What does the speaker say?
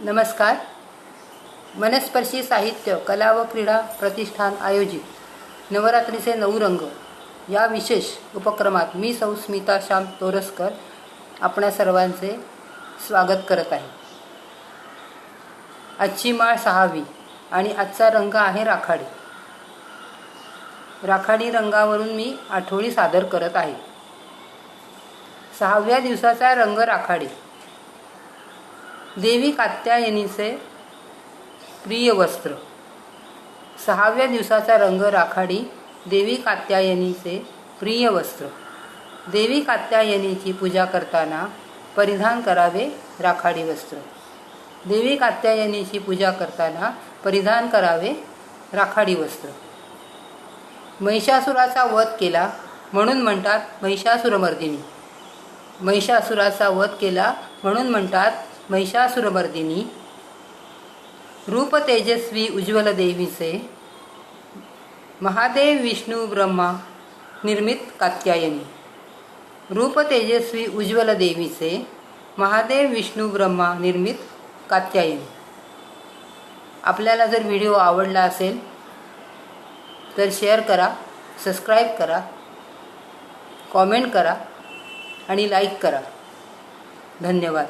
नमस्कार. मनस्पर्शी साहित्य कला व क्रीडा प्रतिष्ठान आयोजित नवरात्रीचे नऊ रंग. या विशेष उपक्रमात मी सौ स्मिता श्याम तोरसकर आपणा सर्वांचे स्वागत करत आहे. आजची माळ सहावी आणि आजचा रंग आहे राखाडी. राखाडी रंगावरून मी आठवणी सादर करत आहे. सहाव्या दिवसाचा रंग राखाडी. देवी कात्यायनीचे प्रिय वस्त्र. सहाव्या दिवसाचा रंग राखाडी देवी कात्यायनीचे प्रिय वस्त्र. देवी कात्यायनीची पूजा करताना परिधान करावे राखाडी वस्त्र. देवी कात्यायनीची पूजा करताना परिधान करावे राखाडी वस्त्र. महिषासुराचा वध केला म्हणून म्हणतात महिषासुरमर्दिनी. महिषासुराचा वध केला म्हणून म्हणतात महिषासुरमर्दिनी रूप तेजस्वी उज्ज्वल देवीचे महादेव विष्णू ब्रह्मा निर्मित कात्यायनी रूप तेजस्वी उज्ज्वल देवीचे महादेव विष्णू ब्रह्मा निर्मित कात्यायनी. आपल्याला जर व्हिडिओ आवडला असेल तर शेअर करा सबस्क्राईब करा कॉमेंट करा आणि लाईक करा. धन्यवाद.